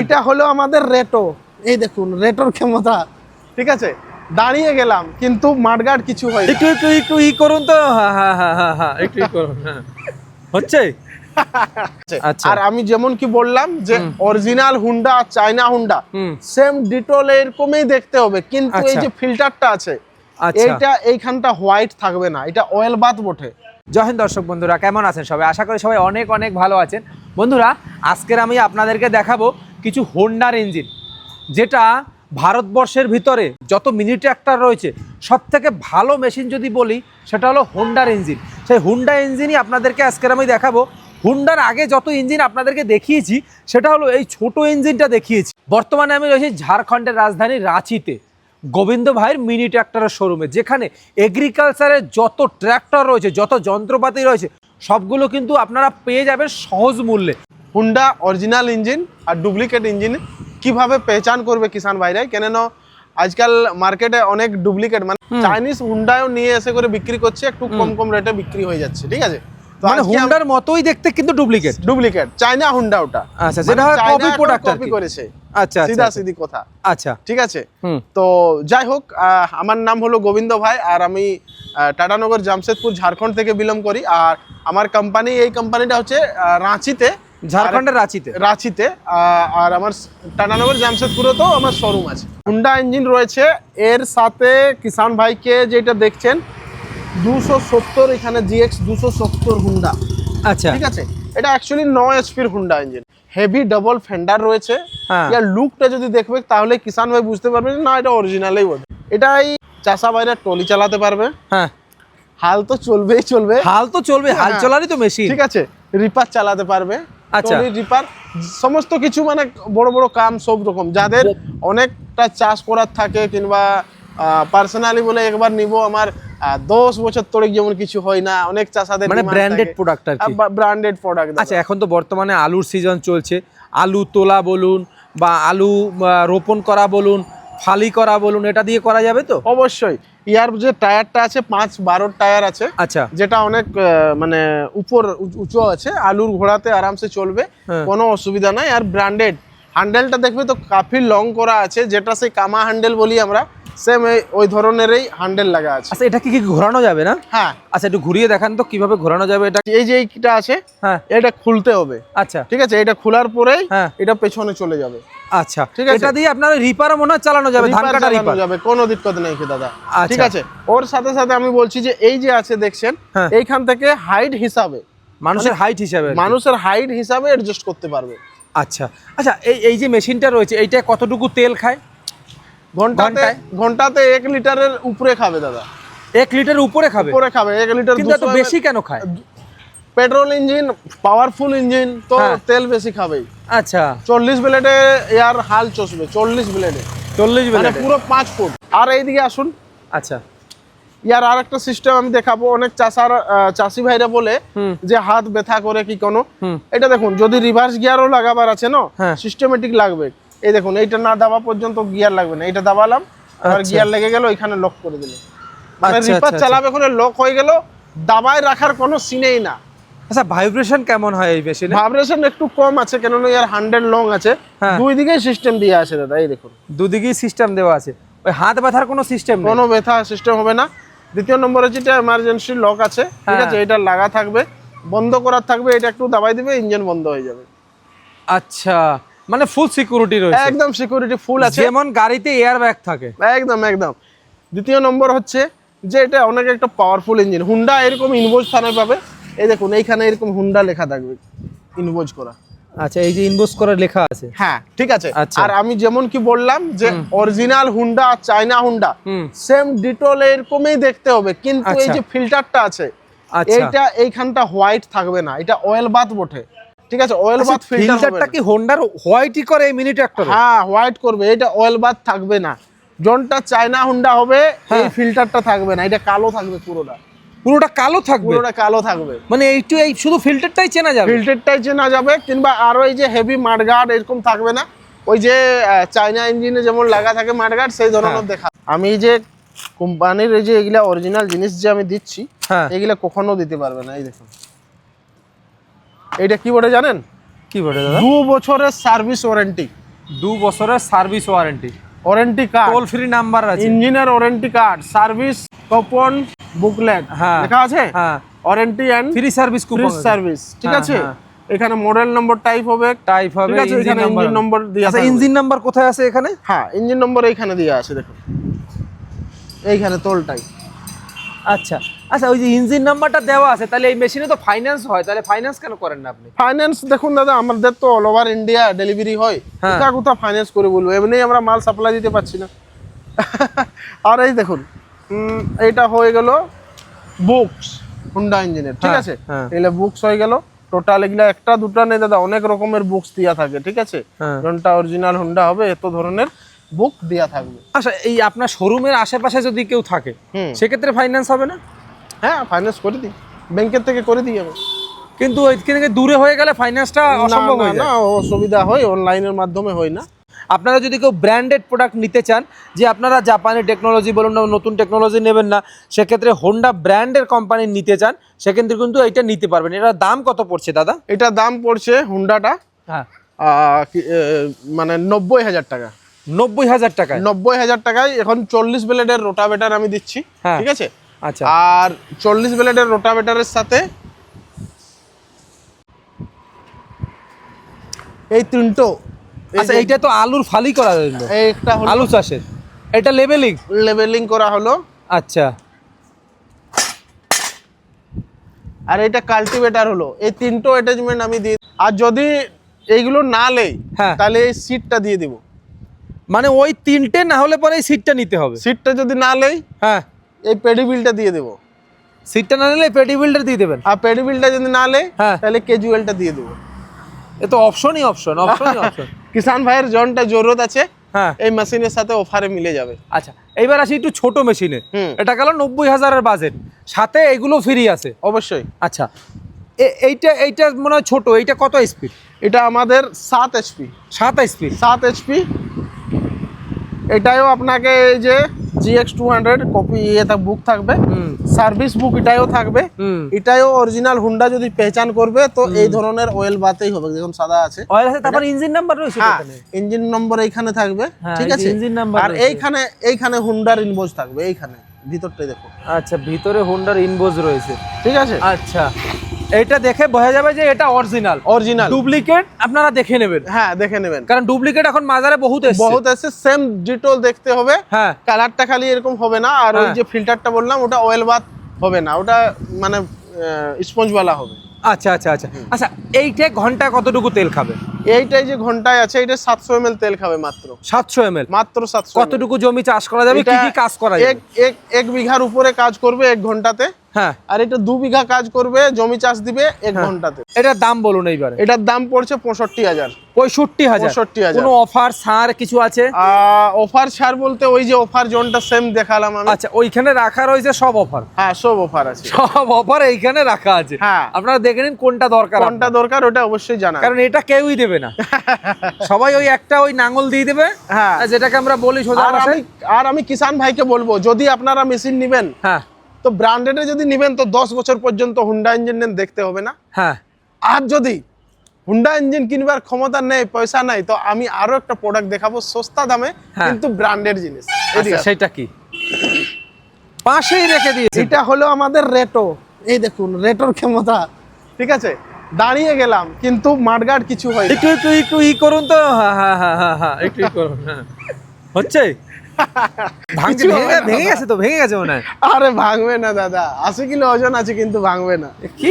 এটা হলো আমাদের রেটো। এই দেখুন রেটোর ক্ষমতা। ঠিক আছে? দাঁড়িয়ে গেলাম কিন্তু মাঠগাট কিছু হয় একটু একটু একটু ই করুন তো। হ্যাঁ হ্যাঁ হ্যাঁ হ্যাঁ একটু ই করুন হ্যাঁ। হচ্ছে? আচ্ছা। আর আমি যেমন কি বললাম যে original Honda China Honda same ditto এরকমই দেখতে হবে কিন্তু এই আচ্ছা। যে ফিল্টারটা আছে আচ্ছা। এইটা এইখানটা হোয়াইট থাকবে না এটা অয়েল বাদ বটে। জয় হিন্দ দর্শক বন্ধুরা কেমন আছেন সবাই? আশা করি সবাই অনেক অনেক ভালো আছেন। বন্ধুরা আজকের আমি আপনাদেরকে দেখাবো কিছু হোন্ডার ইঞ্জিন যেটা ভারতবর্ষের ভিতরে যত মিনি ট্র্যাক্টর রয়েছে সব থেকে ভালো মেশিন যদি বলি, সেটা হলো হোন্ডার ইঞ্জিন সেই হুন্ডা ইঞ্জিনই আপনাদেরকে আজকের আমি দেখাবো। হুন্ডার আগে যত ইঞ্জিন আপনাদেরকে দেখিয়েছি, সেটা হলো এই ছোট ইঞ্জিনটা দেখিয়েছি। বর্তমানে আমি রয়েছি ঝাড়খণ্ডের রাজধানী রাঁচিতে, গোবিন্দ ভাইয়ের মিনি ট্র্যাক্টরের শোরুমে যেখানে এগ্রিকালচারের যত ট্র্যাক্টর রয়েছে, যত যন্ত্রপাতি রয়েছে, সবগুলো কিন্তু আপনারা পেয়ে যাবেন সহজ মূল্যে। হুন্ডা অরিজিনাল ইঞ্জিন আর ডুপ্লিকেট ইঞ্জিন কীভাবে পেহচান করবে কিষান ভাইরাই? কেন আজকাল মার্কেটে অনেক ডুপ্লিকেট মানে চাইনিজ হুন্ডাও নিয়ে এসে করে বিক্রি করছে একটু কম কম রেটে বিক্রি হয়ে যাচ্ছে ঠিক আছে? মানে হুন্ডার মতোই দেখতে কিন্তু ডুপ্লিকেট ডুপ্লিকেট চায়না হুন্ডা ওটা। আচ্ছা, যেটা কপি করেছে। আচ্ছা সিধা আচ্ছা। সিধি কথা। আচ্ছা। ঠিক আছে? তো যাই হোক আমার নাম হলো গোবিন্দ ভাই আর আমি টাটানগর জামশেদপুর ঝাড়খণ্ড থেকে বিলং করি। আর আমার কোম্পানি এই কোম্পানিটা হচ্ছে রাঁচিতে ঝাড়খণ্ডের রাঁচিতে। রাঁচিতে আর আমার টাটানগর জামশেদপুরে তো আমার শোরুম আছে। হুন্ডা ইঞ্জিন রয়েছে এর সাথে কিষান ভাইকে যেটা দেখছেন দুশো সত্তর এখানে জিএক্স দুশো সত্তর হুন্ডা আচ্ছা। ঠিক আছে? এটা অ্যাকচুয়ালি ন এইচপির Honda engine heavy double fender রয়েছে। হ্যাঁ। লুকটা যদি দেখবে তাহলে কিষান ভাই বুঝতে পারবে না এটা অরিজিনালই বটে। এটাই চাষা বাইরে টলি চালাতে পারবে। হ্যাঁ। হাল তো চলবেই চলবে। হাল তো চলবে হাল হ্যাঁ। চলারই তো মেশিন ঠিক আছে? রিপার চালাতে পারবে। টলি রিপার সমস্ত কিছু মানে বড় বড় কাম সব রকম। যাদের অনেকটা চাষ করার থাকে কিংবা পার্সোনালি বলে একবার নিব আমার দশ বছর তোরে যেমন কিছু হয় না অনেক চাষাদের মানে ব্র্যান্ডেড প্রোডাক্ট আর ব্র্যান্ডেড প্রোডাক্ট আচ্ছা এখন তো বর্তমানে আলুর সিজন চলছে। আলু তোলা বলুন বা আলু রোপণ করা বলুন ফালি করা বলুন এটা দিয়ে করা যাবে তো? অবশ্যই। ইয়ার যে টায়ারটা আছে পাঁচ বারো টায়ার আছে আচ্ছা। যেটা অনেক মানে উপর উঁচু- আছে আলুর ঘোড়াতে আরামসে চলবে হ্যাঁ। কোনো অসুবিধা নাই। আর ব্র্যান্ডেড হ্যান্ডেলটা দেখবে তো কাফি লং করা আছে যেটা সেই কামা হ্যান্ডেল বলি আমরা সেম ওই ধরনেরই হ্যান্ডেল লাগা আছে। আচ্ছা এটা কি কি ঘোরানো যাবে না? হ্যাঁ। আচ্ছা একটু ঘুরিয়ে দেখান তো কীভাবে ঘোরানো যাবে এটা। এই যে এইটা আছে হ্যাঁ। এটা খুলতে হবে। আচ্ছা। ঠিক আছে এটা খোলার পরেই হ্যাঁ। এটা পেছনে চলে যাবে। আচ্ছা ঠিক আছে। এটা দিয়ে আপনার রিপারও মনে হয় চালানো যাবে ধান কাটা রিপার যাবে কোনো দিক্কত নেই কি দাদা আচ্ছা। ঠিক আছে? ওর সাথে সাথে আমি বলছি যে এই যে আছে দেখছেন হ্যাঁ। এইখান থেকে হাইট হিসাবে মানুষের হাইট হিসাবে মানুষের হাইট হিসাবে অ্যাডজাস্ট করতে পারবে। আচ্ছা। আচ্ছা এই এই যে মেশিনটা রয়েছে এইটা কতটুকু তেল খায়? ঘন্টাতে ঘন্টাতে এক লিটারের উপরে খাবে দাদা। এক লিটার উপরে খাবে? উপরে খাবে এক লিটার কিন্তু বেশি কেন খায়? পেট্রোল ইঞ্জিন পাওয়ারফুল ইঞ্জিন তো হ্যাঁ। তেল বেশি খাবেই। আচ্ছা। চল্লিশ ব্লেডে এয়ার হাল চষবে চল্লিশ ব্লেডে। চল্লিশ মানে পুরো পাঁচ ফুট। আর এইদিকে আসুন। আচ্ছা। ইয়ার আর একটা সিস্টেম আমি দেখাবো অনেক চাষার চাষি ভাইরা বলে যে হাত ব্যথা করে কি কোনো। এটা দেখুন যদি রিভার্স গিয়ারও লাগাবার আছে না হ্যাঁ। সিস্টেমেটিক লাগবে। এই দেখুন এইটা না দাবা পর্যন্ত গিয়ার লাগবে না। এটা দাবালাম আচ্ছা। গিয়ার লেগে গেল এখানে লক করে দিল। মানে আচ্ছা, রিপার আচ্ছা, চালাবে ওখানে লক হয়ে গেল দাবায় রাখার কোনো সিনেই না। আচ্ছা ভাইব্রেশন কেমন হয় এই মেশিনে ভাইব্রেশন একটু কম আছে কেননা ইয়ার হান্ড্রেড লং আছে। হ্যাঁ। দুই দিকেই সিস্টেম দিয়ে আছে দাদা এই দেখুন। দুদিকেই সিস্টেম দেওয়া আছে। ওই হাত ব্যথার কোনো সিস্টেম নেই? কোনো ব্যথা সিস্টেম হবে না। দ্বিতীয় নম্বর হচ্ছে এটা এমার্জেন্সি লক আছে ঠিক হ্যাঁ। আছে এটা লাগা থাকবে বন্ধ করার থাকবে এটা একটু দাবাই দিবে ইঞ্জিন বন্ধ হয়ে যাবে। আচ্ছা মানে ফুল সিকিউরিটি রয়েছে। একদম সিকিউরিটি ফুল আছে। যেমন গাড়িতে এয়ার ব্যাগ থাকে। একদম একদম। দ্বিতীয় নম্বর হচ্ছে যে এটা অনেক একটা পাওয়ারফুল ইঞ্জিন হুন্ডা এরকম ইনভোজ থানায় পাবে। এই দেখুন এইখানে এরকম হুন্ডা লেখা থাকবে ইনভোজ করা। আচ্ছা এই যে ইনভোস করে লেখা আছে? হ্যাঁ ঠিক আছে। আচ্ছা। আর আমি যেমন কি বললাম যে অরিজিনাল হুন্ডা আর চায়না হুন্ডা সেম ডিটোল এরকমই দেখতে হবে কিন্তু এই আচ্ছা। যে ফিল্টারটা আছে আচ্ছা। এইটা এইখানটা হোয়াইট থাকবে না এটা অয়েল বাদ বটে। ঠিক আছে অয়েল ফিল্টার ফিল্টারটা কি হোন্ডার হোয়াইটই করে এই মিনি ট্র্যাক্টরে হ্যাঁ হোয়াইট করবে এটা অয়েল বাদ থাকবে না। জনটা চায়না হুন্ডা হবে এই হ্যাঁ। ফিল্টারটা থাকবে না এটা কালো থাকবে পুরোটা। পুরোটা কালো থাকবে? পুরোটা কালো থাকবে। মানে এইটু এই শুধু ফিল্টারটাই চেনা যাবে? ফিল্টারটাই চেনা যাবে কিংবা আরও এই যে হেভি মাডগার্ড এরকম থাকবে না। ওই যে চায়না ইঞ্জিনে যেমন লাগা থাকে মাডগার্ড সেই ধরনের হ্যাঁ। দেখা। আমি এই যে কোম্পানির এই যে এগুলা অরিজিনাল জিনিস যে আমি দিচ্ছি হ্যাঁ। এগুলা কখনো দিতে পারবে না এই দেখুন। এইটা কি বলে জানেন? কি বলে দাদা? দু বছরের সার্ভিস ওয়ারেন্টি দু বছরের service warranty warranty card toll free number আছে। ইঞ্জিনের warranty card service coupon booklet হ্যাঁ। লেখা আছে? হ্যাঁ। Warranty and free service free service ঠিক আছে। এখানে মডেল নম্বর টাইপ হবে টাইপ হবে ঠিক আছে? এখানে ইঞ্জিন নম্বর আচ্ছা থাকবে। ইঞ্জিন নাম্বার কোথায় আছে এখানে? হ্যাঁ ইঞ্জিন নম্বর এইখানে দেওয়া আছে দেখুন। এইখানে তোলটাই আচ্ছা আচ্ছা ওই যে ইঞ্জিন নাম্বারটা দেওয়া আছে তাহলে এই মেশিনে তো ফাইন্যান্স হয় তাহলে ফাইন্যান্স কেন করেন না আপনি? ফাইন্যান্স দেখুন দাদা আমাদের তো অল ওভার ইন্ডিয়া ডেলিভারি হয়। হ্যাঁ। কোথা কোথা ফাইন্যান্স করে বলব? এমনি আমরা মাল সাপ্লাই দিতে পারছি না। আর এই দেখুন এইটা হয়ে গেল বুকস হুন্ডা ইঞ্জিনের ঠিক হ্যাঁ, আছে? হ্যাঁ। এগুলো বুকস হয়ে গেল। টোটাল এগুলা একটা দুটা নেই দাদা অনেক রকমের বুকস দেওয়া থাকে ঠিক আছে? হ্যাঁ। অরিজিনাল হুন্ডা হবে এত ধরনের বুক দেওয়া থাকবে। আচ্ছা এই আপনার শোরুমের আশেপাশে যদি কেউ থাকে সেক্ষেত্রে ফাইন্যান্স হবে না? হ্যাঁ ফাইন্যান্স করে দিই। ব্যাংকের থেকে করে দিই আমি। কিন্তু দূরে হয়ে গেলে ফাইন্যান্সটা অসম্ভব হয়ে না অসুবিধা হয় অনলাইনের মাধ্যমে হয় না। আপনারা যদি কেউ ব্র্যান্ডেড প্রোডাক্ট নিতে চান যে আপনারা জাপানি টেকনোলজি বলুন না নতুন টেকনোলজি নেবেন না সেক্ষেত্রে হোন্ডা ব্র্যান্ডের কোম্পানি নিতে চান সেক্ষেত্রে কিন্তু এটা নিতে পারবেন। এটার দাম কত পড়ছে দাদা? এটা দাম পড়ছে হুন্ডাটা হ্যাঁ। মানে নব্বই হাজার টাকা। নব্বই হাজার টাকায়? নব্বই হাজার টাকায় এখন চল্লিশ ব্লেডের রোটাভেটার আমি দিচ্ছি হ্যাঁ। ঠিক আছে? আচ্ছা। আর চল্লিশ ব্লেডের রোটাভেটারের সাথে এই তিনটো আচ্ছা এইটা তো আলুর ফালি করা এই একটা হলো আলু চাষের। এটা লেভেলিং লেভেলিং করা হলো। আচ্ছা। আর এটা কাল্টিভেটার হলো। এই তিনটো অ্যাটাচমেন্ট আমি দিই আর যদি এইগুলো না লেই হ্যাঁ। তাহলে এই সিটটা দিয়ে দিব। মানে ওই তিনটে না হলে পরে এই সিটটা নিতে হবে? সিটটা যদি না লেই হ্যাঁ। এই পেডিবিলটা দিয়ে দেবো। সিটটা না নিলে পেটি বিল্ডার দিয়ে দেবেন? আর পেডিবিলটা যদি না লেই হ্যাঁ। তাহলে ক্যাজুয়ালটা দিয়ে দেবো। এ তো অপশনই অপশন অপশনই অপশন কিষান ভাইয়ের জনটা জরুরত আছে হ্যাঁ। এই মেশিনের সাথে অফারে মিলে যাবে। আচ্ছা এইবার আসি একটু ছোট মেশিনে। এটা গেল নব্বই হাজারের বাজেট সাথে এগুলো ফ্রি আছে। অবশ্যই। আচ্ছা এইটা এইটা মনে হয় ছোট এইটা কত স্পিড এটা আমাদের সাত এইচপি সাত স্পিড সাত এইচপি এটাও আপনাকে এই যে জিএক্স টু হান্ড্রেড কপি ইয়ে বুক থাকবে। সার্ভিস বুক এটাও থাকবে। এটাও অরিজিনাল হুন্ডা যদি পেহচান করবে তো এই ধরনের অয়েল বাতেই হবে যেমন সাদা আছে। অয়েল আছে তারপর ইঞ্জিন নাম্বার রয়েছে তো হ্যাঁ ইঞ্জিন নম্বর এইখানে থাকবে হ্যাঁ, ঠিক আছে? ইঞ্জিন নাম্বার আর এইখানে এইখানে হুন্ডার ইনভোজ থাকবে এইখানে ভিতরটাই দেখো আচ্ছা ভিতরে হোন্ডার ইনবোজ রয়েছে। ঠিক আছে? আচ্ছা। এটা দেখে বোঝা যাবে যে এটা অরিজিনাল। অরিজিনাল। ডুপ্লিকেট আপনারা দেখে নেবেন। হ্যাঁ দেখে নেবেন। কারণ ডুপ্লিকেট এখন মাজারে বহুত আছে বহুত আছে সেম ডিটোল দেখতে হবে। হ্যাঁ। কালারটা খালি এরকম হবে না আর ওই হ্যাঁ। যে ফিল্টারটা বললাম ওটা অয়েল বাথ হবে না ওটা মানে স্পঞ্জওয়ালা হবে। আচ্ছা আচ্ছা আচ্ছা। আচ্ছা এইটা ঘণ্টা কতটুকু তেল খাবে? এইটাই যে ঘন্টায় আছে এটা সাতশো এম তেল খাবে মাত্র। সাতশো এম মাত্র সাতশো কতটুকু জমি চাষ করা যাবে? কি কি কাজ করা এক যাবে এক এক বিঘার উপরে কাজ করবে এক ঘন্টাতে। হ্যাঁ। আর এটা দু বিঘা কাজ করবে জমি চাষ দিবে এক হ্যাঁ। ঘন্টাতে। এটার দাম বলুন এইবারে। এটার দাম পড়ছে পঁয়ষট্টি হাজার। পঁয়ষট্টি হাজার। 65,000 কোনো অফার ছাড় কিছু আছে? অফার ছাড় বলতে ওই যে অফার জোনটা সেম দেখালাম আমি। আচ্ছা ওইখানে রাখা রয়েছে সব অফার? হ্যাঁ সব অফার আছে। সব অফার এইখানে রাখা আছে। হ্যাঁ। আপনারা দেখে নিন কোনটা দরকার কোনটা দরকার ওটা অবশ্যই জানা কারণ এটা কেউই দেবে না। সবাই ওই একটা ওই নাঙ্গল দিয়ে দেবে। হ্যাঁ। যেটাকে আমরা বলি সোজা আর আমি আর আমি কিষান ভাইকে বলব যদি আপনারা মেশিন নেবেন হ্যাঁ। তো ব্র্যান্ডেডে যদি নেবেন তো দশ বছর পর্যন্ত হুন্ডা ইঞ্জিন দেখতে হবে না। হ্যাঁ। আর যদি হুন্ডা ইঞ্জিন কিনবার ক্ষমতা নেই পয়সা নাই তো আমি আরও একটা প্রোডাক্ট দেখাবো সস্তা দামে হ্যাঁ। কিন্তু ব্র্যান্ডের জিনিস। আচ্ছা। সেটা কি? পাশেই রেখে দিয়েছে। এটা হলো আমাদের রেটো এই দেখুন রেটোর ক্ষমতা। ঠিক আছে? দাঁড়িয়ে গেলাম কিন্তু মাঠগাট কিছু হয় একটু একটু একটু ই করুন তো। হ্যাঁ হ্যাঁ হ্যাঁ হ্যাঁ হ্যাঁ একটু ই করুন হ্যাঁ। হচ্ছে? ভাঙছে ভেঙে ভেঙে গেছে তো ভেঙে গেছে মনে হয়। আরে ভাঙবে না দাদা আশি কিলো ওজন আছে কিন্তু ভাঙবে না। কি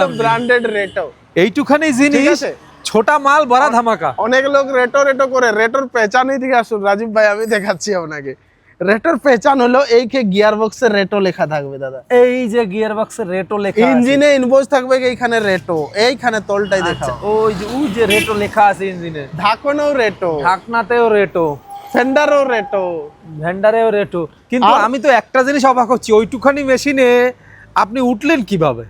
আপনি? ব্র্যান্ডেড রেটো এইটুখানি জিনিস ছোটা মাল বড় ধামাকা। অনেক লোক রেটো রেটো করে রেটোর পেচানই দিকে আসুন। রাজীব ভাই আমি দেখাচ্ছি আপনাকে। রেটোর পেচান হলো এই কে গিয়ার বক্সে রেটো লেখা থাকবে দাদা। এই যে গিয়ার বক্সের রেটও লেখা ইঞ্জিনে ইনভয়েস থাকবে এইখানে রেটো? এইখানে তলটাই আচ্ছা দেখাও। ওই যে ওই যে রেটও লেখা আছে ইঞ্জিনে। ঢাকনেও রেটো। ঢাকনাতেও রেটো। ফেন্ডারও রেটো। ভেন্ডারেও রেটো। কিন্তু আমি তো একটা জিনিস অবাক হচ্ছি ওইটুখানি মেশিনে আপনি উঠলেন কীভাবে?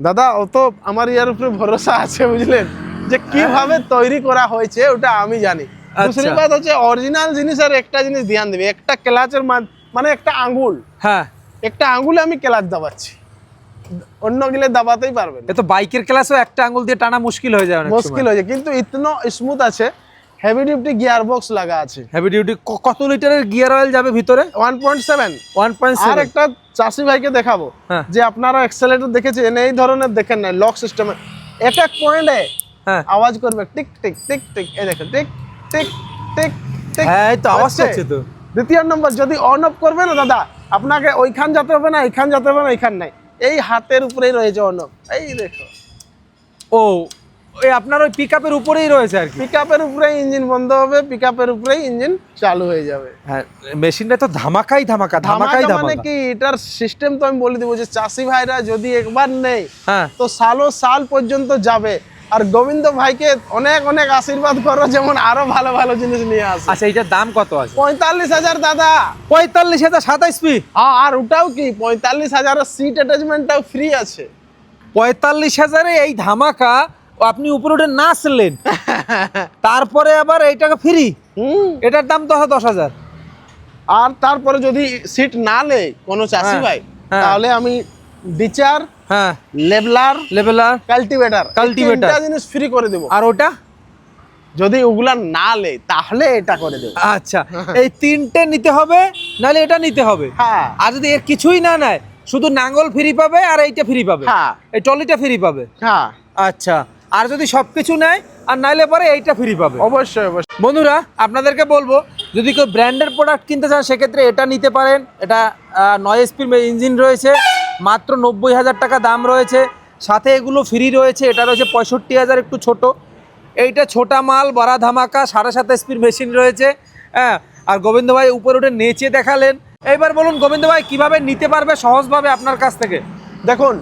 দাদা ও তো আমার ইয়ার উপরে ভরসা আছে বুঝলেন? যে কীভাবে তৈরি করা হয়েছে ওটা আমি জানি। আচ্ছা। দুসরি বাত হচ্ছে অরিজিনাল জিনিস আর একটা জিনিস ধ্যান দেবে। একটা ক্লাচের মানে একটা আঙ্গুল। হ্যাঁ। একটা আঙ্গুলে আমি ক্লাচ দাবাচ্ছি। অন্য গিলে দাবাতেই পারবেন এ তো বাইকের ক্লাসও একটা আঙ্গুল দিয়ে টানা মুশকিল হয়ে যায় মুশকিল হয়েছে কিন্তু ইতনো স্মুথ আছে। হেভি ডিউটি গিয়ার বক্স লাগা আছে। হেভি ডিউটি কত লিটারের গিয়ার অয়েল যাবে ভিতরে? One point seven one point আর একটা চাষি ভাইকে দেখাবো হ্যাঁ। যে আপনারা এক্সেলেটর দেখেছেন এই ধরনের দেখেন না লক সিস্টেমে এক এক পয়েন্টে হ্যাঁ। আওয়াজ করবে টিক টিক টিক টিক। এই দেখেন টিক টিক টিক টিক। হ্যাঁ এই তো আওয়াজ। হচ্ছে? তো। দ্বিতীয় নম্বর যদি অন অফ করবে না দাদা আপনাকে ওইখান যেতে হবে না এইখান যেতে হবে না এইখান নাই। এই হাতের উপরেই রয়েছে অন অফ এই দেখো। ও এই আপনার ওই পিক আপের উপরেই রয়েছে আর কি। পিক আপের উপরেই ইঞ্জিন বন্ধ হবে পিক আপের উপরেই ইঞ্জিন চালু হয়ে যাবে। হ্যাঁ মেশিনটা তো ধামাকাই ধামাকা ধামাকাই ধামাকা। মানে কি এটার সিস্টেম তো আমি বলে দিব যে চাষি ভাইরা যদি একবার নেই হ্যাঁ। তো সালো সাল পর্যন্ত যাবে। আর গোবিন্দ ভাইকে অনেক অনেক আশীর্বাদ করো যেমন আরও ভালো ভালো জিনিস নিয়ে আসে। আচ্ছা এইটার দাম কত আছে? পঁয়তাল্লিশ হাজার দাদা। পঁয়তাল্লিশ হাজার সাতাইশ পি? হ্যাঁ, আর ওটাও কি পঁয়তাল্লিশ হাজারের সিট অ্যাটাচমেন্টটাও ফ্রি আছে। পঁয়তাল্লিশ হাজারে এই ধামাকা আপনি উপরে উঠে নাচলেন। তারপরে আবার এইটাকে ফ্রি হুম। এটার দাম দশ দশ হাজার। আর তারপরে যদি সিট না লে কোনো চাষি হ্যাঁ, ভাই হ্যাঁ। তাহলে আমি বিচার হ্যাঁ। লেবলার লেভেলার কাল্টিভেটার। তিনটা জিনিস ফ্রি করে দেবো। আর ওটা? যদি ওগুলা না লে তাহলে এটা করে দেবো। আচ্ছা এই তিনটে নিতে হবে নাহলে এটা নিতে হবে। হ্যাঁ। আর যদি এর কিছুই না নেয় শুধু নাঙ্গল ফ্রি পাবে আর এইটা ফ্রি পাবে। হ্যাঁ। এই টলিটা ফ্রি পাবে। হ্যাঁ। আচ্ছা আর যদি সব কিছু নেয় আর নাইলে পরে এইটা ফ্রি পাবে। অবশ্যই অবশ্যই। বন্ধুরা আপনাদেরকে বলব যদি কেউ ব্র্যান্ডের প্রোডাক্ট কিনতে চান সেক্ষেত্রে এটা নিতে পারেন। এটা নয় এসপির ইঞ্জিন রয়েছে মাত্র নব্বই হাজার টাকা দাম রয়েছে। সাথে এগুলো ফ্রি রয়েছে এটা রয়েছে পঁয়ষট্টি হাজার একটু ছোট। এইটা ছোটা মাল বড়া ধামাকা সাড়ে সাত এসপির মেশিন রয়েছে হ্যাঁ। আর গোবিন্দ ভাই উপরে উঠে নেচে দেখালেন। এইবার বলুন গোবিন্দ ভাই কীভাবে নিতে পারবে সহজভাবে আপনার কাছ থেকে? দেখুন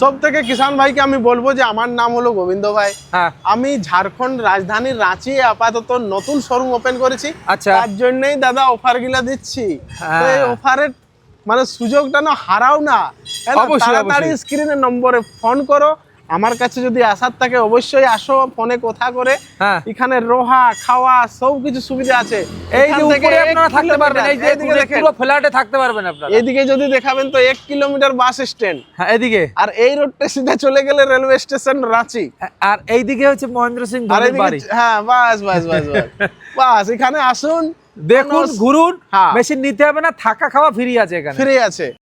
সব থেকে কিষান ভাইকে আমি বলব যে আমার নাম হলো গোবিন্দ ভাই। হ্যাঁ। আমি ঝাড়খণ্ড রাজধানীর রাঁচি আপাতত নতুন শোরুম ওপেন করেছি। আচ্ছা। তার জন্যই দাদা অফারগুলা দিচ্ছি। হ্যাঁ। তো এই অফারের মানে সুযোগটা না হারাও না। হ্যাঁ তাড়াতাড়ি। স্ক্রিনের নম্বরে ফোন করো। আমার কাছে যদি আসার থাকে অবশ্যই আসো ফোনে কথা করে। হ্যাঁ। এখানে রোহা খাওয়া সব কিছু সুবিধা আছে। এই যে উপরে আপনারা থাকতে পারবেন এই যে এদিকে দেখেন। পুরো ফ্ল্যাটে থাকতে পারবেন আপনারা। এদিকে যদি দেখাবেন তো এক কিলোমিটার বাস স্ট্যান্ড। হ্যাঁ এদিকে আর এই রোডটা সিধা চলে গেলে রেলওয়ে স্টেশন রাঁচি। আর এইদিকে হচ্ছে মহেন্দ্র সিং ধোনির বাড়ি। হ্যাঁ বাস বাস বাস বাস। বাস এখানে আসুন দেখুন ঘুরুন হ্যাঁ। মেশিন নিতে হবে না থাকা খাওয়া ফ্রি আছে এখানে। ফ্রি আছে।